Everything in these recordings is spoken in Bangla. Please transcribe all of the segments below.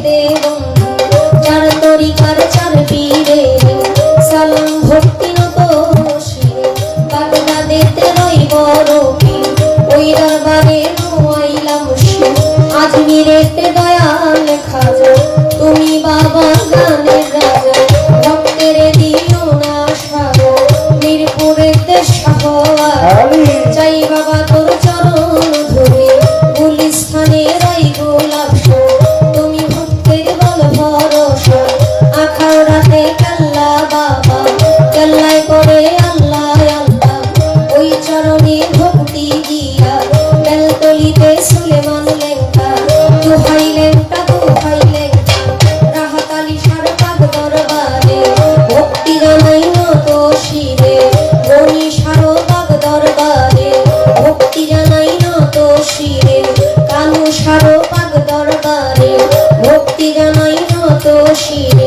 হতে বন্ধু তরিকার চার পীরে সালাম ভক্তি নত শিরে বাগনা রইব রবি ওই দরবারে নোয়াইলাম সে আজমিরেতে দয়াল খাজা সারো পাগ দরবারে ভক্তি জানাই নত শির।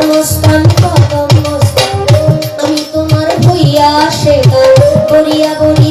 মুস্কান কদম আমি তোমার হইয়া সেবা করিয়া করিয়া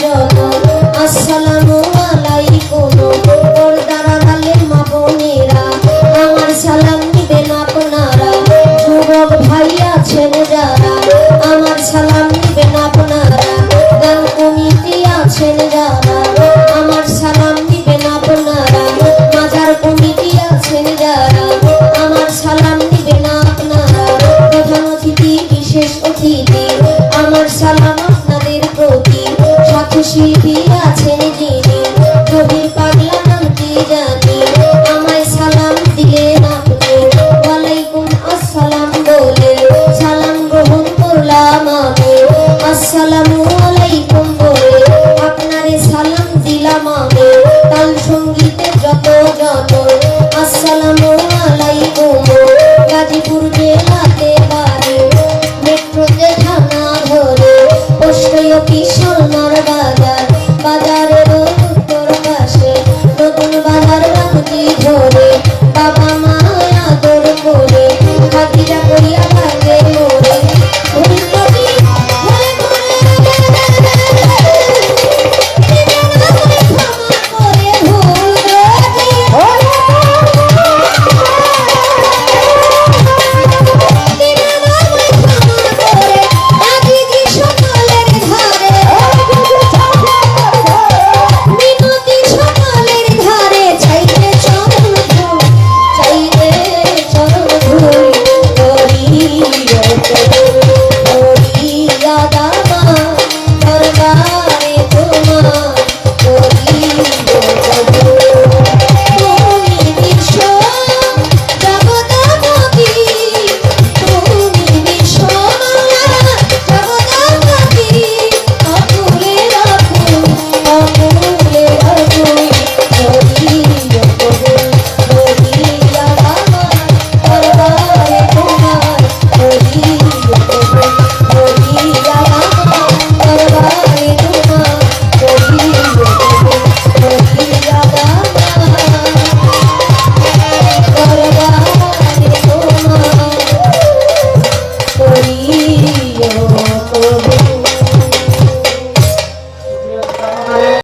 জল আসসালাম Thank you.